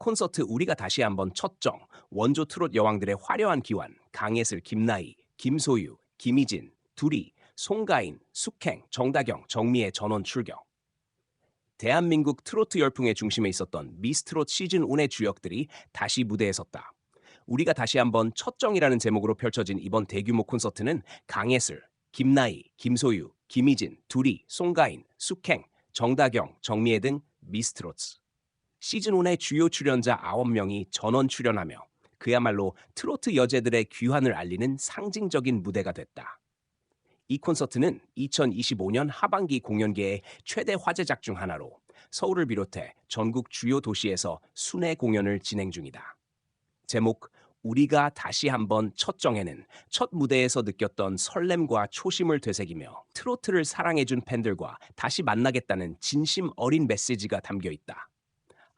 콘서트 우리가 다시 한번 첫정 원조 트롯 여왕들의 화려한 기환 강예슬, 김나희, 김소유, 김희진, 두리, 송가인, 숙행, 정다경, 정미의 전원 출격. 대한민국 트로트 열풍의 중심에 있었던 미스트롯 시즌 1의 주역들이 다시 무대에 섰다. 우리가 다시 한번 첫정이라는 제목으로 펼쳐진 이번 대규모 콘서트는 강예슬, 김나희, 김소유, 김희진, 두리, 송가인, 숙행, 정다경, 정미애 등 미스트롯스. 시즌 1의 주요 출연자 9명이 전원 출연하며 그야말로 트로트 여제들의 귀환을 알리는 상징적인 무대가 됐다. 이 콘서트는 2025년 하반기 공연계의 최대 화제작 중 하나로 서울을 비롯해 전국 주요 도시에서 순회 공연을 진행 중이다. 제목 우리가 다시 한번 첫 정에는 첫 무대에서 느꼈던 설렘과 초심을 되새기며 트로트를 사랑해준 팬들과 다시 만나겠다는 진심 어린 메시지가 담겨 있다.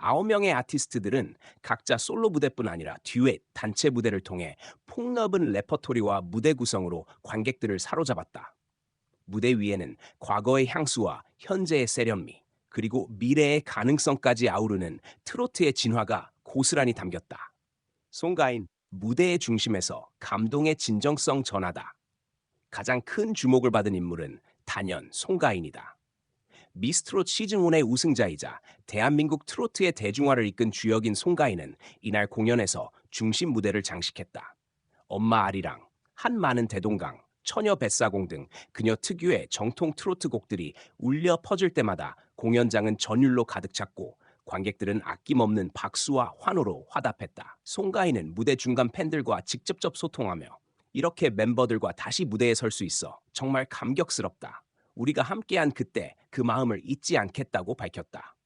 아홉 명의 아티스트들은 각자 솔로 무대뿐 아니라 듀엣, 단체 무대를 통해 폭넓은 레퍼토리와 무대 구성으로 관객들을 사로잡았다. 무대 위에는 과거의 향수와 현재의 세련미, 그리고 미래의 가능성까지 아우르는 트로트의 진화가 고스란히 담겼다. 송가인, 무대의 중심에서 감동의 진정성 전하다. 가장 큰 주목을 받은 인물은 단연 송가인이다. 미스트롯 시즌1의 우승자이자 대한민국 트로트의 대중화를 이끈 주역인 송가인은 이날 공연에서 중심 무대를 장식했다. 엄마 아리랑, 한 많은 대동강, 처녀 뱃사공 등 그녀 특유의 정통 트로트 곡들이 울려 퍼질 때마다 공연장은 전율로 가득 찼고 관객들은 아낌없는 박수와 환호로 화답했다. 송가인은 무대 중간 팬들과 직접적 소통하며 이렇게 멤버들과 다시 무대에 설 수 있어 정말 감격스럽다. 우리가 함께한 그때 그 마음을 잊지 않겠다고 밝혔다.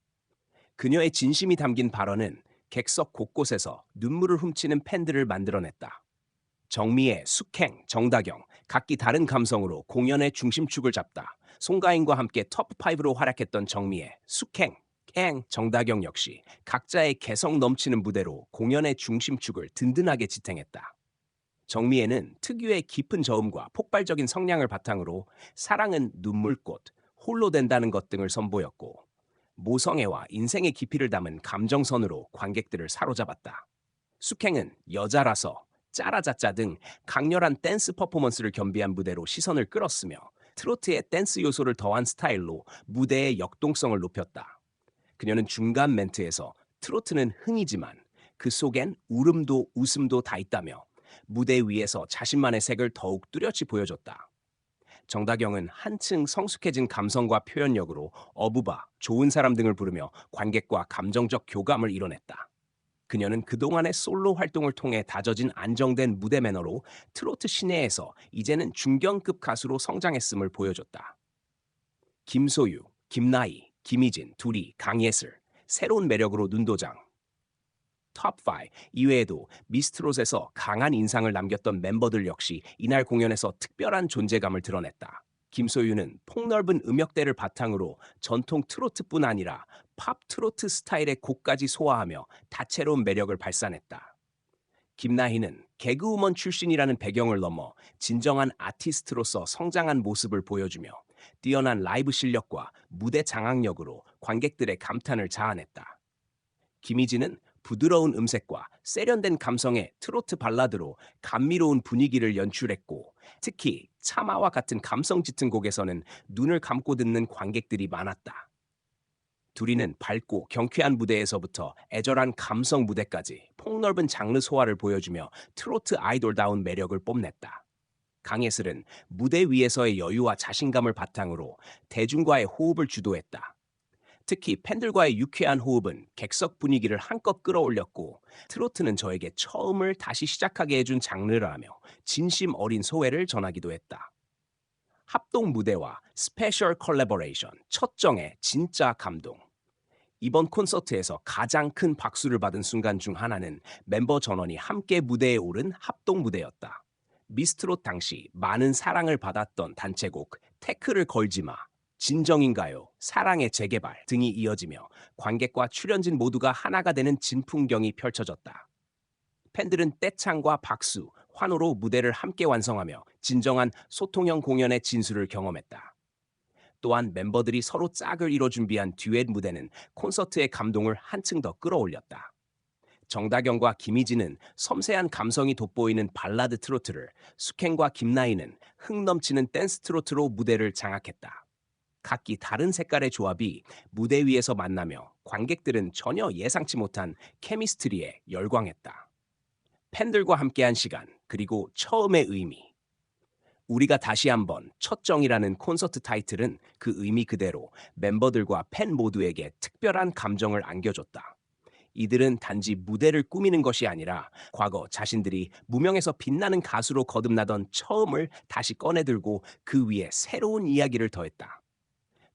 그녀의 진심이 담긴 발언은 객석 곳곳에서 눈물을 훔치는 팬들을 만들어냈다. 정미애, 숙행, 정다경 각기 다른 감성으로 공연의 중심축을 잡다. 송가인과 함께 top5로 활약했던 정미애, 숙행, 행, 정다경 역시 각자의 개성 넘치는 무대로 공연의 중심축을 든든하게 지탱했다. 정미애는 특유의 깊은 저음과 폭발적인 성량을 바탕으로 사랑은 눈물꽃, 홀로 된다는 것 등을 선보였고 모성애와 인생의 깊이를 담은 감정선으로 관객들을 사로잡았다. 숙행은 여자라서 짜라자짜 등 강렬한 댄스 퍼포먼스를 겸비한 무대로 시선을 끌었으며 트로트의 댄스 요소를 더한 스타일로 무대의 역동성을 높였다. 그녀는 중간 멘트에서 트로트는 흥이지만 그 속엔 울음도 웃음도 다 있다며 무대 위에서 자신만의 색을 더욱 뚜렷이 보여줬다. 정다경은 한층 성숙해진 감성과 표현력으로 어부바, 좋은 사람 등을 부르며 관객과 감정적 교감을 이뤄냈다. 그녀는 그동안의 솔로 활동을 통해 다져진 안정된 무대 매너로 트로트 시내에서 이제는 중견급 가수로 성장했음을 보여줬다. 김소유, 김나희, 김희진, 두리, 강예슬, 새로운 매력으로 눈도장. 톱5 이외에도 미스트롯에서 강한 인상을 남겼던 멤버들 역시 이날 공연에서 특별한 존재감을 드러냈다. 김소유는 폭넓은 음역대를 바탕으로 전통 트로트뿐 아니라 팝 트로트 스타일의 곡까지 소화하며 다채로운 매력을 발산했다. 김나희는 개그우먼 출신이라는 배경을 넘어 진정한 아티스트로서 성장한 모습을 보여주며 뛰어난 라이브 실력과 무대 장악력으로 관객들의 감탄을 자아냈다. 김희진은 부드러운 음색과 세련된 감성의 트로트 발라드로 감미로운 분위기를 연출했고 특히 차마와 같은 감성 짙은 곡에서는 눈을 감고 듣는 관객들이 많았다. 둘이는 밝고 경쾌한 무대에서부터 애절한 감성 무대까지 폭넓은 장르 소화를 보여주며 트로트 아이돌다운 매력을 뽐냈다. 강예슬은 무대 위에서의 여유와 자신감을 바탕으로 대중과의 호흡을 주도했다. 특히 팬들과의 유쾌한 호흡은 객석 분위기를 한껏 끌어올렸고 트로트는 저에게 처음을 다시 시작하게 해준 장르라며 진심 어린 소회를 전하기도 했다. 합동 무대와 스페셜 컬래버레이션 첫 정의 진짜 감동. 이번 콘서트에서 가장 큰 박수를 받은 순간 중 하나는 멤버 전원이 함께 무대에 오른 합동 무대였다. 미스트롯 당시 많은 사랑을 받았던 단체곡 태클을 걸지마, 진정인가요, 사랑의 재개발 등이 이어지며 관객과 출연진 모두가 하나가 되는 진풍경이 펼쳐졌다. 팬들은 떼창과 박수, 환호로 무대를 함께 완성하며 진정한 소통형 공연의 진수를 경험했다. 또한 멤버들이 서로 짝을 이뤄 준비한 듀엣 무대는 콘서트의 감동을 한층 더 끌어올렸다. 정다경과 김희진은 섬세한 감성이 돋보이는 발라드 트로트를, 숙행과 김나희는 흥 넘치는 댄스 트로트로 무대를 장악했다. 각기 다른 색깔의 조합이 무대 위에서 만나며 관객들은 전혀 예상치 못한 케미스트리에 열광했다. 팬들과 함께한 시간, 그리고 처음의 의미. 우리가 다시 한번 첫 정이라는 콘서트 타이틀은 그 의미 그대로 멤버들과 팬 모두에게 특별한 감정을 안겨줬다. 이들은 단지 무대를 꾸미는 것이 아니라 과거 자신들이 무명에서 빛나는 가수로 거듭나던 처음을 다시 꺼내들고 그 위에 새로운 이야기를 더했다.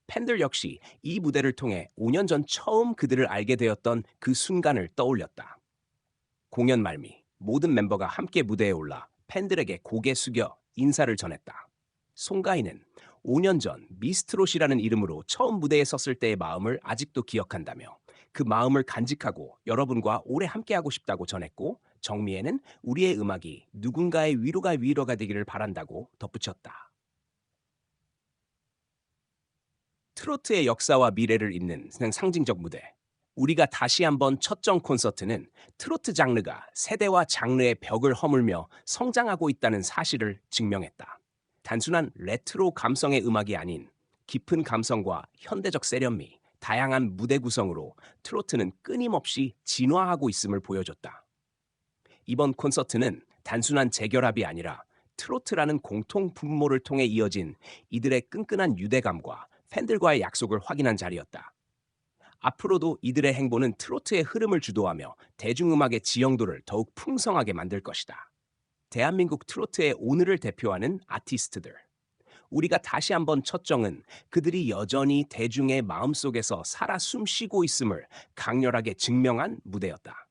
팬들 역시 이 무대를 통해 5년 전 처음 그들을 알게 되었던 그 순간을 떠올렸다. 공연 말미 모든 멤버가 함께 무대에 올라 팬들에게 고개 숙여 인사를 전했다. 송가인은 5년 전 미스트롯이라는 이름으로 처음 무대에 섰을 때의 마음을 아직도 기억한다며 그 마음을 간직하고 여러분과 오래 함께하고 싶다고 전했고 정미애는 우리의 음악이 누군가의 위로가 위로가 되기를 바란다고 덧붙였다. 트로트의 역사와 미래를 잇는 상징적 무대. 우리가 다시 한번 첫정 콘서트는 트로트 장르가 세대와 장르의 벽을 허물며 성장하고 있다는 사실을 증명했다. 단순한 레트로 감성의 음악이 아닌 깊은 감성과 현대적 세련미, 다양한 무대 구성으로 트로트는 끊임없이 진화하고 있음을 보여줬다. 이번 콘서트는 단순한 재결합이 아니라 트로트라는 공통 분모를 통해 이어진 이들의 끈끈한 유대감과 팬들과의 약속을 확인한 자리였다. 앞으로도 이들의 행보는 트로트의 흐름을 주도하며 대중음악의 지형도를 더욱 풍성하게 만들 것이다. 대한민국 트로트의 오늘을 대표하는 아티스트들. 우리가 다시 한번 첫정은 그들이 여전히 대중의 마음속에서 살아 숨쉬고 있음을 강렬하게 증명한 무대였다.